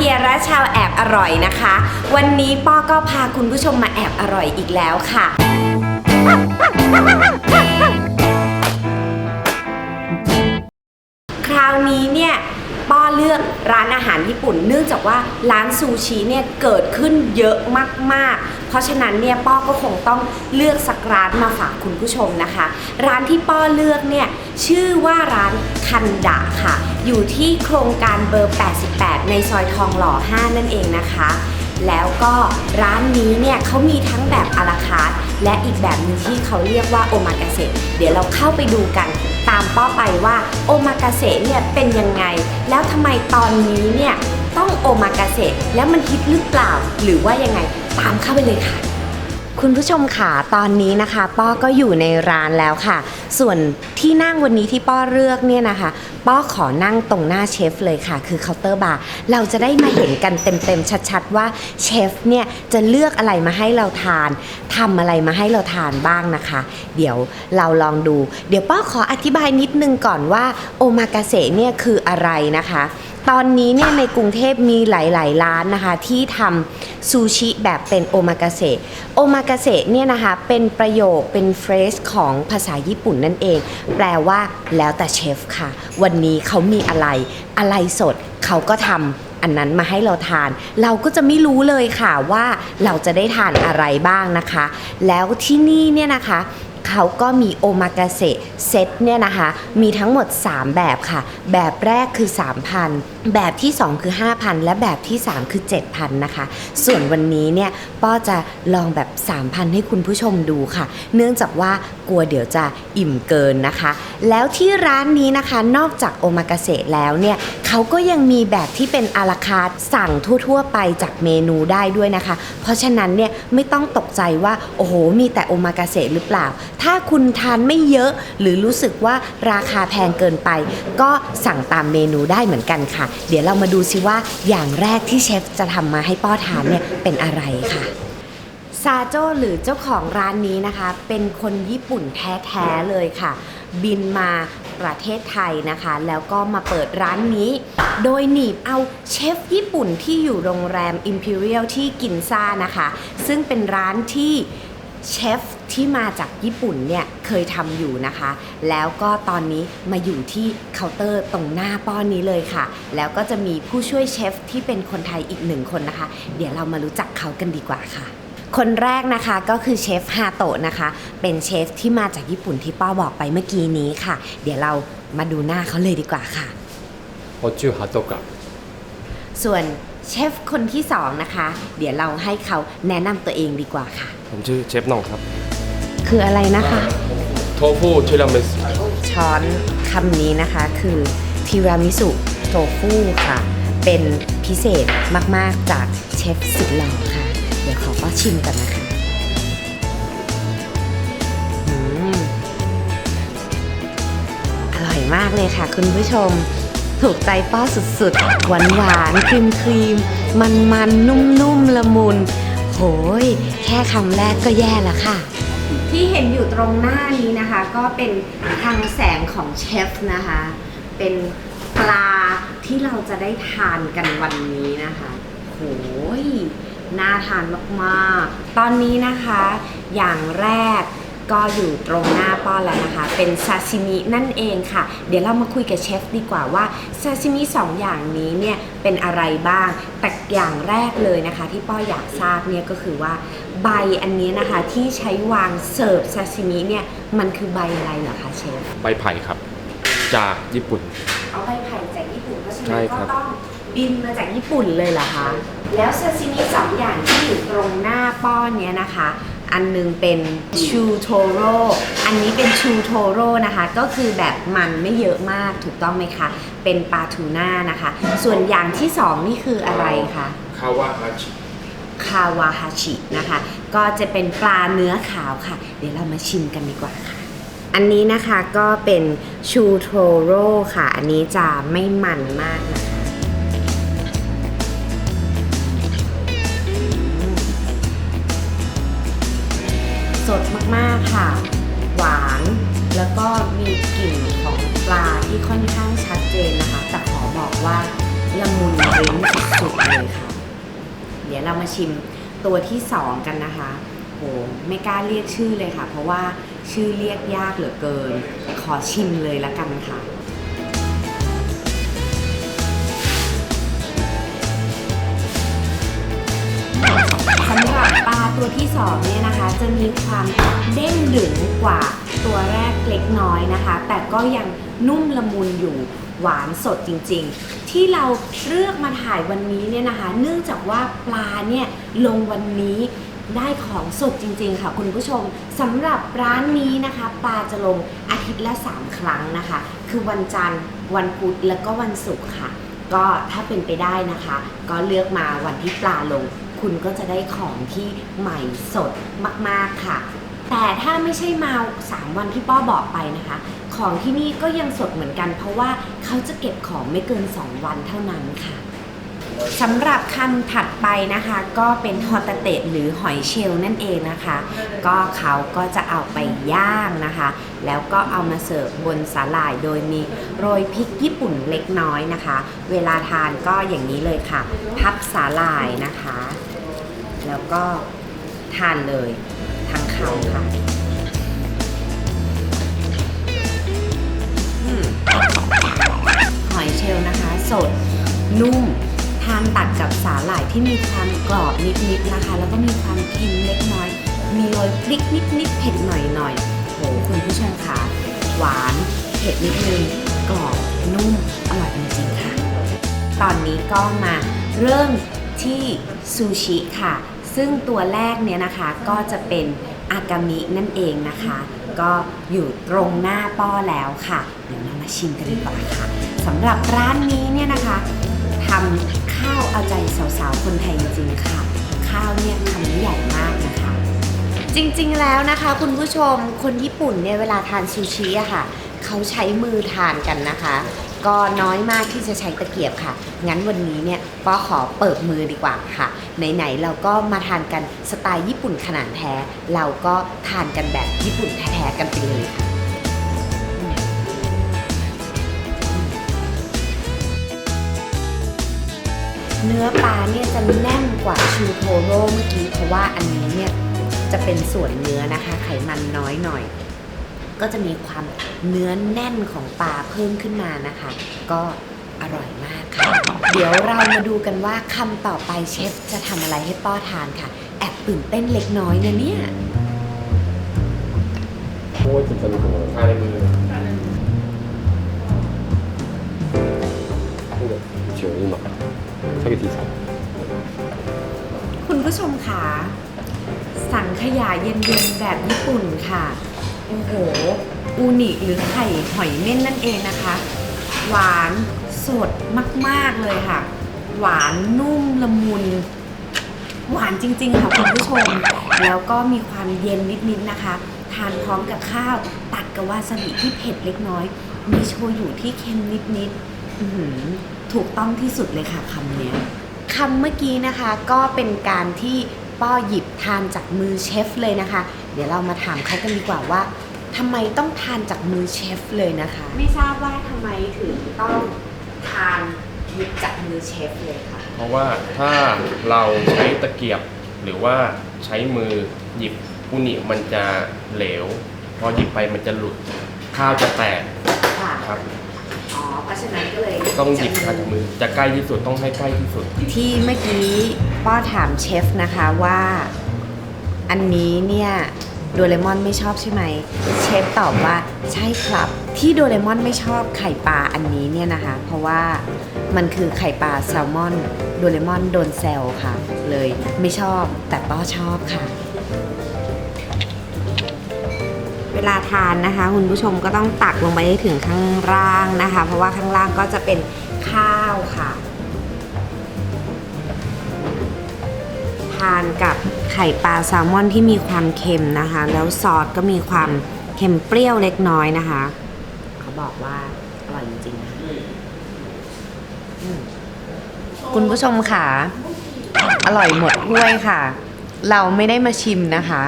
ฮียและชาวแอบอร่อยนะคะ วันนี้ป้อก็พาคุณผู้ชมมาแอบอร่อยอีกแล้วค่ะ คราวนี้เนี่ยป้อเลือกร้านอาหารญี่ปุ่น เนื่องจากว่าร้านซูชิเนี่ยเกิดขึ้นเยอะมาก เพราะฉะนั้นเนี่ยป้อก็คงต้องเลือกสักร้านมาฝากคุณผู้ชมนะคะ ร้านที่ป้อเลือกเนี่ยชื่อว่าร้านคันดะค่ะ อยู่ที่โครงการเบอร์ 88 ในซอยทองหล่อ 5 นั่นเองนะคะ แล้วก็ร้านนี้เนี่ยเขามีทั้งแบบอาราคาร์และอีกแบบหนึ่งที่เขาเรียกว่าโอมากาเสะเดี๋ยวเราเข้าไปดูกันตามป้อไปว่าโอมากาเสะเนี่ยเป็นยังไง แล้วทำไมตอนนี้เนี่ย ต้องโอมากาเสะแล้วมันฮิตหรือเปล่า หรือว่ายังไงตามเข้าไปเลยค่ะ คุณผู้ชมค่ะตอนนี้นะคะป้อก็อยู่ในร้านแล้วค่ะ ส่วนที่นั่งวันนี้ที่ป้อเลือกเนี่ยนะคะ ป้อขอนั่งตรงหน้าเชฟเลยค่ะ คือเคาน์เตอร์บาร์เราจะได้มาเห็นกันเต็มๆชัดๆว่าเชฟเนี่ยจะเลือกอะไรมาให้เราทานทำอะไรมาให้เราทานบ้างนะคะ เดี๋ยวเราลองดู เดี๋ยวป้อขออธิบายนิดนึงก่อนว่าโอมากาเสะเนี่ยคืออะไรนะคะ ตอนนี้เนี่ยในกรุงเทพมีหลาย ๆ ร้านนะคะ ที่ทำซูชิแบบเป็นโอมากาเสะโอมากาเสะเนี่ยนะคะ เป็นประโยคเป็นเฟรสของภาษาญี่ปุ่นนั่นเอง แปลว่าแล้วแต่เชฟค่ะ วันนี้เขามีอะไร อะไรสดเขาก็ทำอันนั้นมาให้เราทาน เราก็จะไม่รู้เลยค่ะว่าเราจะได้ทานอะไรบ้างนะคะ แล้วที่นี่เนี่ยนะคะ เขาก็มีโอมากาเสะเซตเนี่ยนะคะ มีทั้งหมด 3 แบบค่ะ แบบแรกคือ 3,000 แบบที่ 2 คือ 5,000 และแบบที่ 3 คือ 7,000 นะคะ ส่วนวันนี้เนี่ยป้อจะลองแบบ 3,000 ให้คุณผู้ชมดูค่ะ เนื่องจากว่ากลัวเดี๋ยวจะอิ่มเกินนะคะ แล้วที่ร้านนี้นะคะนอกจากโอมากาเสะแล้วเนี่ยเขาก็ยังมีแบบที่เป็นอาราคาร์ทสั่งทั่ว ๆ ไปจากเมนูได้ด้วยนะคะ เพราะฉะนั้นเนี่ยไม่ต้องตกใจว่าโอ้โหมีแต่โอมากาเสะหรือเปล่า ถ้าคุณทานไม่เยอะหรือรู้สึกว่าราคาแพงเกินไป ก็สั่งตามเมนูได้เหมือนกันค่ะ เดี๋ยวเรามาดูซิว่าอย่างแรกที่เชฟจะทำมาให้ป้อทานเนี่ยเป็นอะไรค่ะซาโจหรือเจ้าของร้านนี้นะคะ เป็นคนญี่ปุ่นแท้ๆเลยค่ะ บินมาประเทศไทยนะคะ แล้วก็มาเปิดร้านนี้ โดยหนีบเอาเชฟญี่ปุ่นที่อยู่โรงแรม Imperial ที่กินซ่านะคะ ซึ่งเป็นร้านที่เชฟ ที่มาจากญี่ปุ่นเนี่ยเคยทำอยู่นะคะ แล้วก็ตอนนี้มาอยู่ที่เคาน์เตอร์ตรงหน้าป้อนนี้เลยค่ะ แล้วก็จะมีผู้ช่วยเชฟที่เป็นคนไทยอีกหนึ่งคนนะคะ เดี๋ยวเรามารู้จักเขากันดีกว่าค่ะ คนแรกนะคะก็คือเชฟฮาโตะนะคะ เป็นเชฟที่มาจากญี่ปุ่นที่ป้าบอกไปเมื่อกี้นี้ค่ะ เดี๋ยวเรามาดูหน้าเขาเลยดีกว่าค่ะ โอจูฮาโตกะส่วนเชฟคนที่สองนะคะ เดี๋ยวเราให้เขาแนะนำตัวเองดีกว่าค่ะ ผมชื่อเชฟน่องครับ คืออะไรนะคะ โทฟูทีรามิสุช้อนคำนี้นะคะคือทีรามิสุโทฟูค่ะ เป็นพิเศษมาก ๆ จากเชฟสุดหล่อค่ะ เดี๋ยวขอป้อชิมกันนะคะอืมอร่อยมากเลยค่ะคุณผู้ชม ถูกใจป้อสุดๆ หวานหวานๆครีมครีมมันมันๆนุ่มๆละมุน โหย แค่คำแรกก็แย่แล้วค่ะ ที่เห็นอยู่ตรงหน้านี้นะคะ ก็เป็นทางแสงของเชฟนะคะ เป็นปลาที่เราจะได้ทานกันวันนี้นะคะโหยน่าทานมากๆ ตอนนี้นะคะ อย่างแรกก็อยู่ตรงหน้าป้อนแล้วนะคะ เป็นซาซิมินั่นเองค่ะ เดี๋ยวเรามาคุยกับเชฟดีกว่าว่าซาซิมิสองอย่างนี้เนี่ยเป็นอะไรบ้าง แต่อย่างแรกเลยนะคะ ที่ป้ออยากทราบเนี่ยก็คือว่า ใบอันนี้นะคะที่ใช้วางเสิร์ฟซาซิมิเนี่ยมันคือใบอะไรเหรอคะเชฟใบไผ่ครับ จากญี่ปุ่น เอาใบไผ่จากญี่ปุ่นเพราะฉะใช่นั้นครัก็บ ต้องบินมาจากญี่ปุ่นเลยเหรอคะแล้วซาซิมิสองอย่างที่อยู่ตรงหน้าป้อนเนี้ยนะคะ อันหนึงเป็นชูโทโร่อันนี้เป็นชูโทโร่นะคะก็คือแบบมันไม่เยอะมากถูกต้องไหมคะเป็นปลาทูน่านะคะ ส่วนอย่างที่สองนี่คืออะไรคะ คาวาฮาชิ คาวาฮาชินะคะ ก็จะเป็นปลาเนื้อขาวค่ะ เดี๋ยวเรามาชิมกันดีกว่าค่ะ อันนี้นะคะก็เป็นชูโทโร่ค่ะ อันนี้จะไม่มันมากนะสดมากๆค่ะ หวานแล้วก็มีกลิ่นของปลาที่ค่อนข้างชัดเจนนะคะ แต่ขอบอกว่าละมุนลิ้นสุดๆเลยค่ะ เดี๋ยวเรามาชิมตัวที่สองกันนะคะโหไม่กล้าเรียกชื่อเลยค่ะ เพราะว่าชื่อเรียกยากเหลือเกิน ขอชิมเลยละกันค่ะสำหรับปลาตัวที่สองเนี่ยนะคะ จะมีความเด้งดึงกว่าตัวแรกเล็กน้อยนะคะ แต่ก็ยังนุ่มละมุนอยู่ หวานสดจริงๆ ที่เราเลือกมาถ่ายวันนี้เนี่ยนะคะ เนื่องจากว่าปลาเนี่ยลงวันนี้ได้ของสดจริงๆ ค่ะคุณผู้ชมสำหรับร้านนี้นะคะ ปลาจะลงอาทิตย์ละ 3 ครั้งนะคะ คือวันจันทร์ วันพุธแล้วก็วันศุกร์ค่ะ ก็ถ้าเป็นไปได้นะคะ ก็เลือกมาวันที่ปลาลง คุณก็จะได้ของที่ใหม่สดมากๆค่ะ แต่ถ้าไม่ใช่มา3วันที่ป้อบอกไปนะคะ ของที่นี่ก็ยังสดเหมือนกัน เพราะว่าเขาจะเก็บของไม่เกิน 2 วันเท่านั้นค่ะสำหรับคำถัดไปนะคะ ก็เป็นฮอตเตะหรือหอยเชลนั่นเองนะคะ ก็เขาก็จะเอาไปย่างนะคะ แล้วก็เอามาเสิร์ฟบนสาหร่ายโดยมีโรยพริกญี่ปุ่นเล็กน้อยนะคะ เวลาทานก็อย่างนี้เลยค่ะ พับสาหร่ายนะคะ แล้วก็ทานเลย ทั้งคำค่ะหอยเชลล์นะคะ สดนุ่ม ทานตัดกับสาหร่ายที่มีความกรอบนิดๆนะคะ แล้วก็มีความเค็มเล็กน้อย มีโรยพริกนิดๆเผ็ดหน่อยๆโหคุณผู้ชมค่ะหวานเผ็ดนิดนึงกรอบนุ่มอร่อยจริงๆค่ะ ตอนนี้ก็มาเริ่มที่ซูชิค่ะ ซึ่งตัวแรกเนี่ยนะคะก็จะเป็น อากามินั่นเองนะคะ ก็อยู่ตรงหน้าป้อแล้วค่ะเดี๋ยวเรามาชิมกันดีกว่าค่ะสำหรับร้านนี้เนี่ยนะคะทำข้าวเอาใจสาวๆคนไทยจริงๆค่ะ ข้าวเนี่ยคำใหญ่มากนะคะ จริงๆแล้วนะคะ คุณผู้ชมคนญี่ปุ่นเนี่ยเวลาทานซูชิอะค่ะเขาใช้มือทานกันนะคะ ก็น้อยมากที่จะใช้ตะเกียบค่ะ งั้นวันนี้เนี่ยก็ขอเปิดมือดีกว่าค่ะ ไหนๆเราก็มาทานกันสไตล์ญี่ปุ่นขนาดแท้ เราก็ทานกันแบบญี่ปุ่นแท้ๆกันไปเลยค่ะเนื้อปลาเนี่ยจะแน่นกว่าชูโทโร่เมื่อกี้เพราะว่าอันนี้เนี่ยจะเป็นส่วนเนื้อนะคะ ไขมันน้อยหน่อย ก็จะมีความเนื้อแน่นของปลาเพิ่มขึ้นมานะคะ ก็อร่อยมากค่ะ เดี๋ยวเรามาดูกันว่าคำต่อไปเชฟจะทำอะไรให้ป้อทานค่ะ แอบตื่นเต้นเล็กน้อยนะเนี่ย โอ้ยจิตสนุกของทานในมือนี่เดี๋ยวเฉียวนี่หน่อยใช่กี่ทีสักคุณผู้ชมค่ะ สังขยาเย็นๆแบบญี่ปุ่นค่ะ โอ้โห อูนิหรือไข่หอยเม่นนั่นเองนะคะ หวานสดมากๆเลยค่ะ หวานนุ่มละมุน หวานจริง ๆ ค่ะคุณผู้ชม แล้วก็มีความเย็นนิด ๆ นะคะ ทานพร้อมกับข้าว ตัดกับวาซาบิที่เผ็ดเล็กน้อย มีโชยุที่เค็มนิด ๆ ถูกต้องที่สุดเลยค่ะคำนี้คำเมื่อกี้นะคะก็เป็นการที่ป้อหยิบทานจากมือเชฟเลยนะคะ เดี๋ยวเรามาถามเขากันดีกว่าว่าทำไมต้องทานจากมือเชฟเลยนะคะ ไม่ทราบว่าทำไมถึงต้องทานหยิบจากมือเชฟเลยค่ะ เพราะว่าถ้าเราใช้ตะเกียบหรือว่าใช้มือหยิบอุนิมันจะเหลว พอหยิบไปมันจะหลุดข้าวจะแตกค่ะ ครับ อ๋อ เพราะฉะนั้นก็เลยต้องหยิบทานจากมือจะใกล้ที่สุดต้องให้ใกล้ที่สุด ที่เมื่อกี้ป้อถามเชฟนะคะว่า อันนี้เนี่ยโดเรมอนไม่ชอบใช่ไหม เชฟตอบว่าใช่ครับ ที่โดเรมอนไม่ชอบไข่ปลาอันนี้เนี่ยนะคะ เพราะว่ามันคือไข่ปลาแซลมอนโดเรมอนโดนแซลค่ะ เลยไม่ชอบแต่ป้อชอบค่ะ เวลาทานนะคะ คุณผู้ชมก็ต้องตักลงไปให้ถึงข้างล่างนะคะ เพราะว่าข้างล่างก็จะเป็นข้าวค่ะ ทานกับไข่ปลาแซลมอนที่มีความเค็มนะคะ แล้วซอสก็มีความเค็มเปรี้ยวเล็กน้อยนะคะ เขาบอกว่าอร่อยจริงๆคุณผู้ชมค่ะ อร่อยหมดถ้วยค่ะ เราไม่ได้มาชิมนะคะ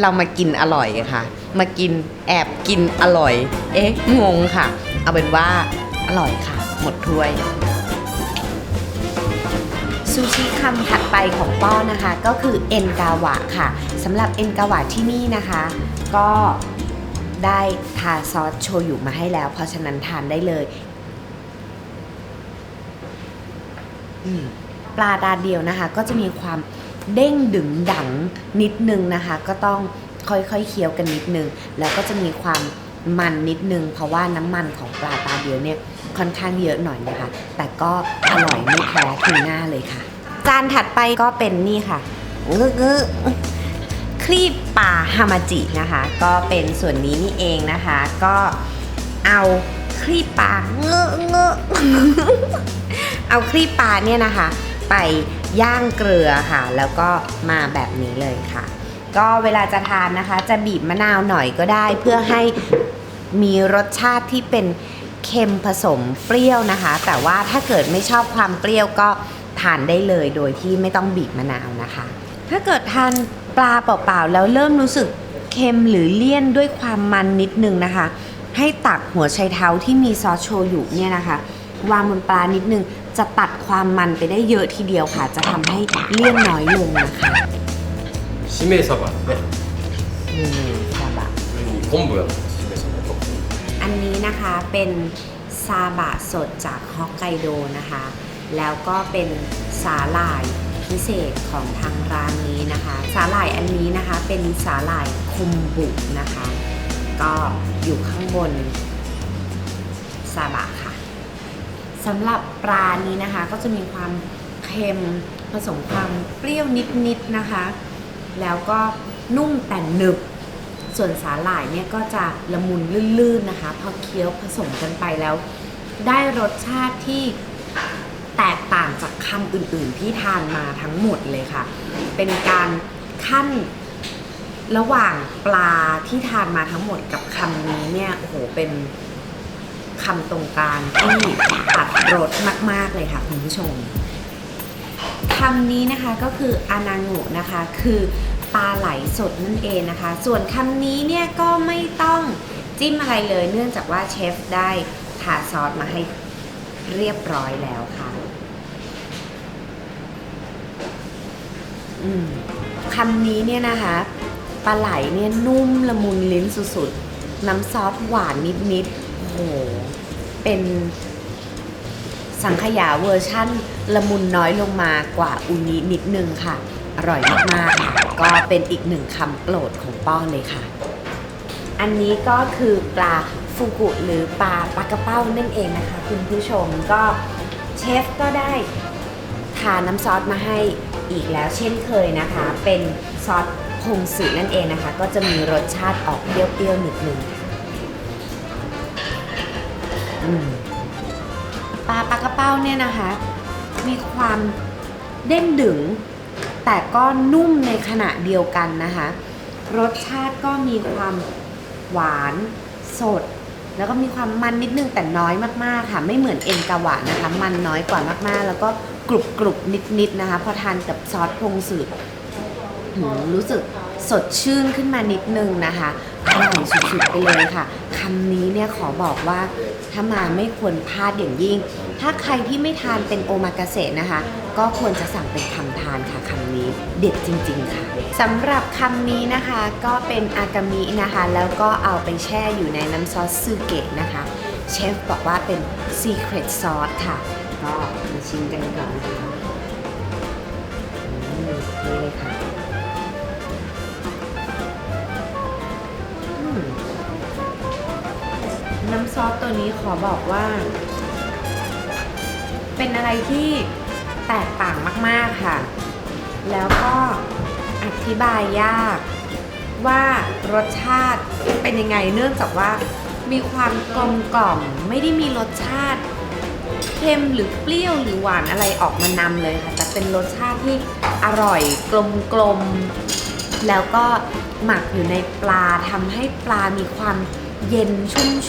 เรามากินอร่อยค่ะ มากินแอบกินอร่อย เอ๊ะงงค่ะ เอาเป็นว่าอร่อยค่ะ หมดถ้วย ซูชิคำถัดไปของป้อนะคะ ก็คือเอ็นกาวะค่ะสำหรับเอ็นกาวะที่นี่นะคะ ก็ได้ทาซอสโชยุมาให้แล้ว เพราะฉะนั้นทานได้เลยปลาตาเดียวนะคะ ก็จะมีความเด้งดึงดังนิดนึงนะคะ ก็ต้องค่อยๆเคี้ยวกันนิดนึง แล้วก็จะมีความ มันนิดนึง เพราะว่าน้ำมันของปลาตาเดียวเนี่ยค่อนข้างเยอะหน่อยนะคะ แต่ก็อร่อยไม่แพ้ทูน่าเลยค่ะ จานถัดไปก็เป็นนี่ค่ะงึกงึกคลีบปลาฮามาจินะคะ ก็เป็นส่วนนี้นี่เองนะคะ ก็เอาคลีบปลาเงอะเงอะเอาคลีบปลาเนี่ยนะคะ ไปย่างเกลือค่ะ แล้วก็มาแบบนี้เลยค่ะ ก็เวลาจะทานนะคะ จะบีบมะนาวหน่อยก็ได้ เพื่อให้ มีรสชาติที่เป็นเค็มผสมเปรี้ยวนะคะ แต่ว่าถ้าเกิดไม่ชอบความเปรี้ยวก็ทานได้เลยโดยที่ไม่ต้องบีบมะนาวนะคะ ถ้าเกิดทานปลาเปล่าๆแล้วเริ่มรู้สึกเค็มหรือเลี่ยนด้วยความมันนิดนึงนะคะ ให้ตักหัวไชเท้าที่มีซอสโชยุเนี่ยนะคะ วางบนปลานิดนึงจะตัดความมันไปได้เยอะทีเดียวค่ะ จะทำให้เลี่ยนน้อยลงนะคะ ชิเมซาบะเนี่ย นี่ซาบะ มี昆布がしめ鯖と อันนี้นะคะเป็นซาบะสดจากฮอกไกโดนะคะ แล้วก็เป็นสาหร่ายพิเศษของทางร้านนี้นะคะ สาหร่ายอันนี้นะคะเป็นสาหร่ายคุมบุนะคะ ก็อยู่ข้างบนซาบะค่ะสำหรับปลานี้นะคะก็จะมีความเค็มผสมความเปรี้ยวนิดๆนะคะ แล้วก็นุ่มแต่หนึบ ส่วนสาหร่ายเนี่ยก็จะละมุนลื่นๆนะคะพอเคี้ยวผสมกันไปแล้ว ได้รสชาติที่แตกต่างจากคำอื่นๆที่ทานมาทั้งหมดเลยค่ะ เป็นการขั้นระหว่างปลาที่ทานมาทั้งหมดกับคำนี้เนี่ยโอ้โหเป็นคำตรงกลางที่ตัดรสมาก ๆเลยค่ะคุณผู้ชมคำนี้นะคะก็คืออานาโงะนะคะ คือ ปลาไหลสดนั่นเองนะคะ ส่วนคำนี้เนี่ยก็ไม่ต้องจิ้มอะไรเลย เนื่องจากว่าเชฟได้ถาซอสมาให้เรียบร้อยแล้วค่ะ คำนี้เนี่ยนะคะปลาไหลเนี่ยนุ่มละมุนลิ้นสุดๆ น้ำซอสหวานนิดๆ โอ้โห เป็นสังขยาเวอร์ชั่นละมุนน้อยลงมากว่าอุนินิดนึงค่ะ อร่อยมากๆค่ะก็เป็นอีกหนึ่งคำโปรดของป้อนเลยค่ะ อันนี้ก็คือปลาฟูกุหรือปลาปลากระเป้านั่นเองนะคะ คุณผู้ชมก็เชฟก็ได้ทาน้ำซอสมาให้อีกแล้วเช่นเคยนะคะ เป็นซอสพงสึนั่นเองนะคะ ก็จะมีรสชาติออกเปรี้ยวๆนิดนึงปลาปลากระเป้าเนี่ยนะคะ มีความเด้งดึง แต่ก็นุ่มในขณะเดียวกันนะคะ รสชาติก็มีความหวานสด แล้วก็มีความมันนิดนึงแต่น้อยมากๆค่ะ ไม่เหมือนเอ็นกาวะนะคะ มันน้อยกว่ามากๆ แล้วก็กรุบกรุบนิดๆนะคะ พอทานกับซอสพงสืดหืมรู้สึกสดชื่นขึ้นมานิดนึงนะคะอร่อยสุดๆไปเลยค่ะคำนี้เนี่ยขอบอกว่า ถ้ามาไม่ควรพลาดอย่างยิ่ง ถ้าใครที่ไม่ทานเป็นโอมากาเสะนะคะ ก็ควรจะสั่งเป็นคำทานค่ะคำนี้เด็ดจริง ๆ ค่ะสำหรับคำนี้นะคะก็เป็นอากามินะคะ แล้วก็เอาไปแช่อยู่ในน้ำซอสซูเกะนะคะ เชฟบอกว่าเป็น Secret Sauce ค่ะ ก็มาชิมกันก่อนนะคะนี่เลยค่ะ น้ำซอสตัวนี้ขอบอกว่า เป็นอะไรที่แตกต่างมาก ๆ ค่ะ แล้วก็อธิบายยากว่ารสชาติเป็นยังไงเนื่องจากว่ามีความกลมกล่อมไม่ได้มีรสชาติเค็มหรือเปรี้ยวหรือหวานอะไรออกมานำเลยค่ะ แต่เป็นรสชาติที่อร่อยกลมกลมแล้วก็หมักอยู่ในปลาทำให้ปลามีความ เย็น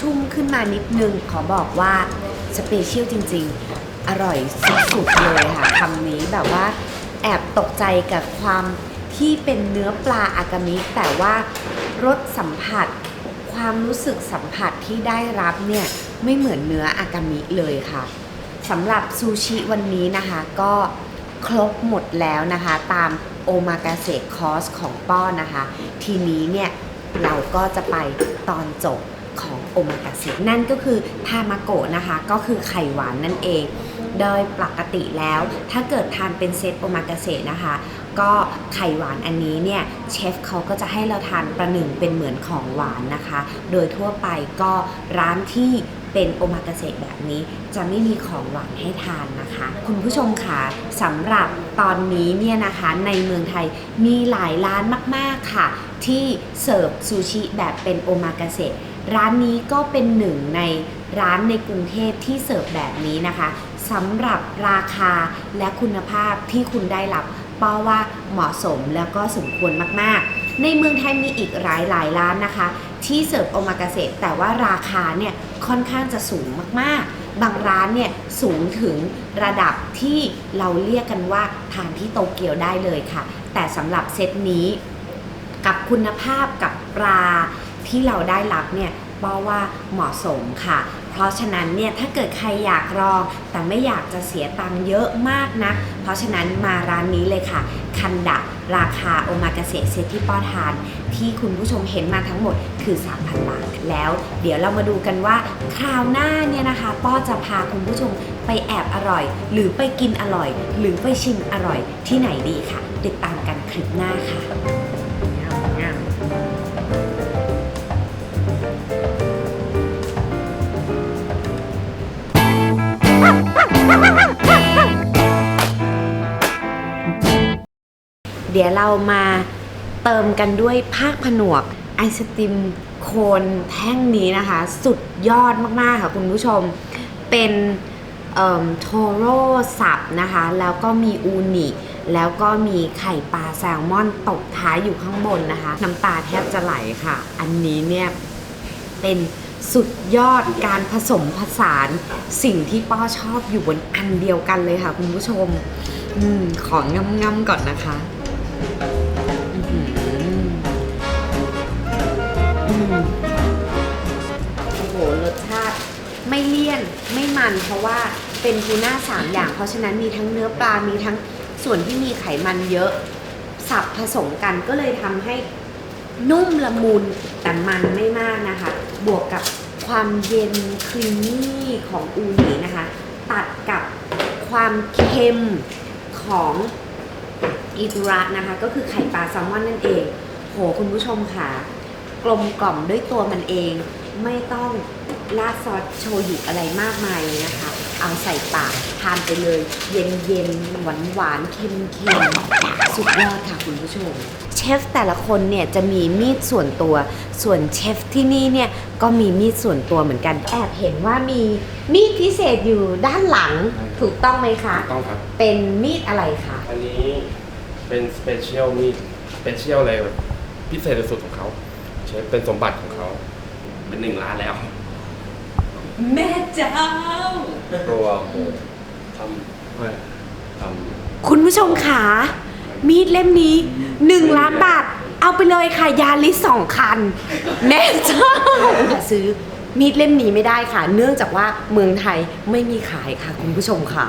ชุ่มๆขึ้นมานิดนึง ขอบอกว่าสเปเชียลจริงๆ อร่อยสุดๆเลยค่ะคำนี้แบบว่าแอบตกใจกับความที่เป็นเนื้อปลาอากามิแต่ว่ารสสัมผัส ความรู้สึกสัมผัสที่ได้รับเนี่ยไม่เหมือนเนื้ออากามิเลยค่ะสำหรับซูชิวันนี้นะคะก็ครบหมดแล้วนะคะ ตามโอมากาเสะคอร์สของป้อนะคะ ทีนี้เนี่ย เราก็จะไปตอนจบของโอมากาเสะนั่นก็คือทามาโกะนะคะ ก็คือไข่หวานนั่นเอง โดยปกติแล้วถ้าเกิดทานเป็นเซตโอมากาเสะนะคะ ก็ไข่หวานอันนี้เนี่ยเชฟเขาก็จะให้เราทานประหนึ่งเป็นเหมือนของหวานนะคะ โดยทั่วไปก็ร้านที่เป็นโอมากาเสะแบบนี้จะไม่มีของหวานให้ทานนะคะ คุณผู้ชมค่ะสำหรับตอนนี้เนี่ยนะคะในเมืองไทยมีหลายร้านมาก ๆค่ะ ที่เสิร์ฟซูชิแบบเป็นโอมากาเสะร้านนี้ก็เป็นหนึ่งในร้านในกรุงเทพที่เสิร์ฟแบบนี้นะคะสำหรับราคาและคุณภาพที่คุณได้รับป้าว่าเหมาะสมแล้วก็สมควรมากๆ ในเมืองไทยมีอีกหลายหลายร้านนะคะ ที่เสิร์ฟโอมากาเสะแต่ว่าราคาเนี่ยค่อนข้างจะสูงมากๆ บางร้านเนี่ยสูงถึงระดับที่เราเรียกกันว่าทานที่โตเกียวได้เลยค่ะ แต่สำหรับเซตนี้ กับคุณภาพกับปลาที่เราได้รับเนี่ยป้าว่าเหมาะสมค่ะ เพราะฉะนั้นเนี่ยถ้าเกิดใครอยากลอง แต่ไม่อยากจะเสียตังค์เยอะมากนะ เพราะฉะนั้นมาร้านนี้เลยค่ะ คันดะราคาโอมากาเสะเซตที่ป้อทาน ที่คุณผู้ชมเห็นมาทั้งหมดคือ 3,000 บาท แล้วเดี๋ยวเรามาดูกันว่า คราวหน้าเนี่ยนะคะ ป้อจะพาคุณผู้ชมไปแอบอร่อย หรือไปกินอร่อย หรือไปชิมอร่อยที่ไหนดีค่ะ ติดตามกันคลิปหน้าค่ะ เดี๋ยวเรามาเติมกันด้วยภาคผนวกไอศติมโคนแท่งนี้นะคะ สุดยอดมาก ๆ ค่ะคุณผู้ชมเป็นโทโร่สับนะคะ แล้วก็มีอูนิแล้วก็มีไข่ปลาแซลมอนตกท้ายอยู่ข้างบนนะคะ น้ำตาแทบจะไหลค่ะ อันนี้เนี่ยเป็นสุดยอดการผสมผสานสิ่งที่ป้อชอบอยู่บนอันเดียวกันเลยค่ะคุณผู้ชมอืมของงำๆก่อนนะคะ โอ้โหรสชาติไม่เลี่ยนไม่มันเพราะว่าเป็นทูน่าสามอย่าง เพราะฉะนั้นมีทั้งเนื้อปลา มีทั้งส่วนที่มีไขมันเยอะ สับผสมกันก็เลยทำให้นุ่มละมุนแต่มันไม่มากนะคะ บวกกับความเย็นครีมมี่ของอูนินะคะ ตัดกับความเค็มของ อิตุระนะคะ ก็คือไข่ปลาแซลมอนนั่นเอง โหคุณผู้ชมค่ะ กลมกล่อมด้วยตัวมันเอง ไม่ต้องราดซอสโชยุอะไรมากมายเลยนะคะ เอาใส่ปากทานไปเลย เย็นเย็นหวานหวานๆเค็มเค็มสุดยอดค่ะคุณผู้ชม เชฟแต่ละคนเนี่ยจะมีมีดส่วนตัว ส่วนเชฟที่นี่เนี่ยก็มีมีดส่วนตัวเหมือนกัน แอบเห็นว่ามีมีดพิเศษอยู่ด้านหลังถูกต้องไหมคะ ต้องครับ เป็นมีดอะไรคะ อันนี้เป็นสเปเชียลมีสเปเชียลเลยแบบพิเศษสุดๆของเขาเชฟเป็นสมบัติของเขา เป็นหนึ่งล้านแล้ว แม่เจ้า ตัวโหทำเฮ้ยทคุณผู้ชมขา มีดเล่มนี้หนึ่งล้านบาท เอาไปเลยค่ะ ยาลิสสองคันแม่เจ้าซื้อมีดเล่มนี้ไม่ได้ค่ะ เนื่องจากว่าเมืองไทยไม่มีขายค่ะ คุณผู้ชมค่ะ